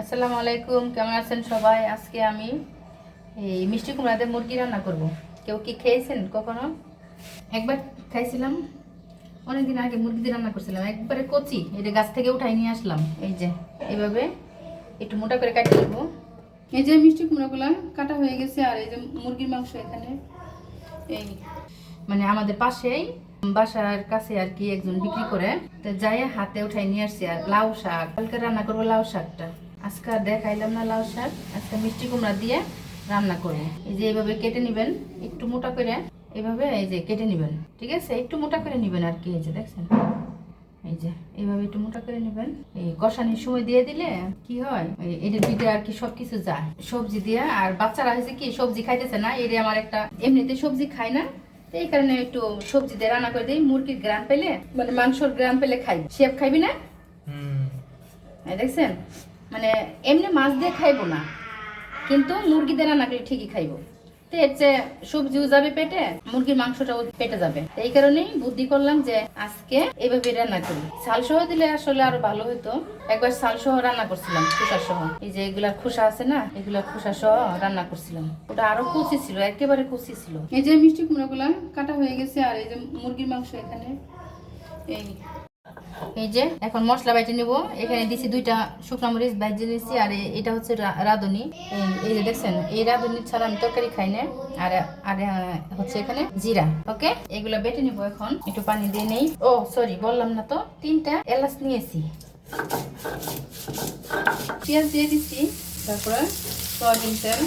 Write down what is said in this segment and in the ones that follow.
আসসালামু আলাইকুম কেমন আছেন সবাই? আজকে আমি এই মিষ্টি কুমড়াতে মুরগি রান্না করব। কেউ কি খেয়েছেন কখনো? একবার খাইছিলাম অনেকদিন আগে মুরগি দিয়ে রান্না করছিলাম একবারে কচি এটা গাছ থেকে উঠাই নিয়ে আসলাম এই যে এইভাবে একটু মোটা করে কাটিয়ে দেবো এই যে মিষ্টি কুমড়াগুলো কাটা হয়ে গেছে আর এই যে মুরগির মাংস এখানে এই মানে আমাদের পাশেই বাসার কাছে আর কি একজন বিক্রি করে তো যাই হাতে উঠাই নিয়ে আসছি আর লাউ শাক। কালকে রান্না করব লাউ শাকটা। আজকে আর দেখাইলাম না লাউ শাক আজকে মিষ্টি কুমড়া দিয়ে রান্না করব। এই যে এইভাবে কেটে নেবেন একটু মোটা করে এইভাবে এই যে কেটে নেবেন ঠিক আছে? একটু মোটা করে নেবেন আর কি এই যে দেখছেন? এই যে এইভাবে একটু মোটা করে নেবেন। এই কষানির সময় দিয়ে দিলে কি হয়? এটার ভিতরে আর কি সবকিছু যায়। সবজি দিয়ে আর বাচ্চারা হয়েছে কি সবজি খাইতেছে না এটা আমার একটা এমনিতে সবজি খায় না এই কারণে একটু সবজি দিয়ে রান্না করে দিই। মুরগির গ্রাম পেলে মানে মাংসর গ্রাম পেলে খাই শেপ খাইবি না? দেখছেন? মানে এমনি মাছ দিয়ে খাইবো না। কিন্তু মুরগি দিয়ে রান্না করলে ঠিকই খাইবো। তো এর চেয়ে সবজিও যাবে পেটে, মুরগির মাংসটাও পেটে যাবে। এই কারণেই বুদ্ধি করলাম যে আজকে এইভাবে রান্না করি। চাল সহ দিলে আসলে আরও ভালো হতো একবার চাল সহ রান্না করছিলাম খোসা সহ এই যে এগুলার খোসা আছে না এগুলার খোসা সহ রান্না করছিলাম। ওটা আরও কুচি ছিল, একেবারে কুচি ছিল। এই যে মিষ্টি কুমড়া কাটা হয়ে গেছে, আর এই যে মুরগির মাংস এখানে। এই এই যে, এখন মশলা বাইটে নেব। এখানে দিছি দুইটা শুকনো মরিচ বাইজে নিয়েছি আর এটা হচ্ছে রাঁধুনি। এই যে দেখছেন, এই রাঁধুনি ছাড়া আমি তরকারি খাই না। আর আর হচ্ছে এখানে জিরা, ওকে? এগুলো বেটে নিব এখন। একটু পানি দিয়ে নেই। ও, সরি, বললাম না তো। তিনটা এলাচ নিয়েছি। পেঁয়াজ দিয়ে দিচ্ছি তারপরে সয়াবিন তেল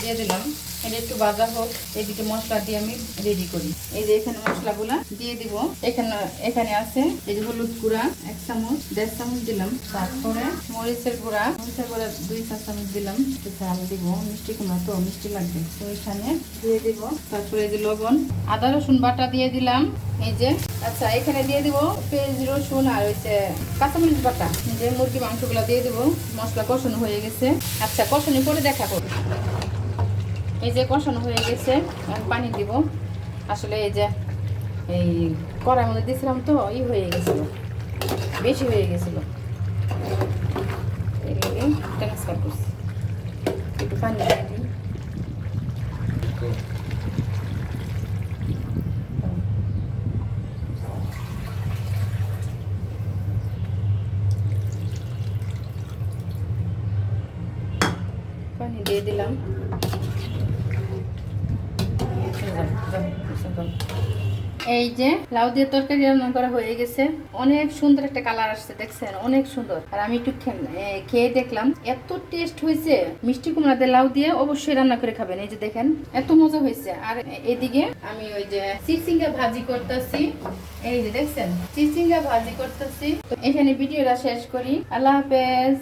দিয়ে দিলাম। এটা একটু ভাজা হোক, এদিকে মশলা দিয়ে আমি রেডি করি। এই যে এখানে মশলাগুলা দিয়ে দিব। এখানে এখানে আছে এই যে হলুদ গুঁড়া, এক চামচ, দেড় চামচ দিলাম। তারপরে মরিচের গুঁড়া মরিচের গুঁড়া দুই চা চামচ দিলাম। ঝাল দিব। মিষ্টি কুমড়া তো মিষ্টি লাগবে। তো এখানে দিয়ে দিব। তারপরে এই যে লবণ, আদা, রসুন বাটা দিয়ে দিলাম। এই যে আচ্ছা এখানে দিয়ে দিব পেঁয়াজ, রসুন আর হচ্ছে কাঁচামরিচ বাটা। যে মুরগি মাংসগুলো দিয়ে দিব। মশলা কষানো হয়ে গেছে। আচ্ছা কষানো পরে দেখা করব। এই যে কষানো হয়ে গেছে পানি দিব। আসলে এই যে এই কড়াই মধ্যে দিয়েছিলাম তো, ই হয়ে গেছিল, বেশি হয়ে গেছিল। ট্রান্সফার করছি। একটু পানি দিয়ে দিই পানি দিয়ে দিলাম। এই যে লাউ দিয়ে তরকারি রান্না করা হয়ে গেছে। অনেক সুন্দর একটা কালার আসছে, দেখছেন? অনেক সুন্দর। আর আমি একটু খেয়ে দেখলাম, এত টেস্ট হয়েছে। মিষ্টি কুমড়া দিয়ে লাউ দিয়ে অবশ্যই রান্না করে খাবেন। এই যে দেখেন, এত মজা হয়েছে। আর এদিকে আমি ওই যে চিচিঙ্গা ভাজি করতেছি। এই যে দেখছেন? চিচিঙ্গা ভাজি করতেছি। তো এখানে ভিডিওটা শেষ করি। আল্লাহ হাফেজ।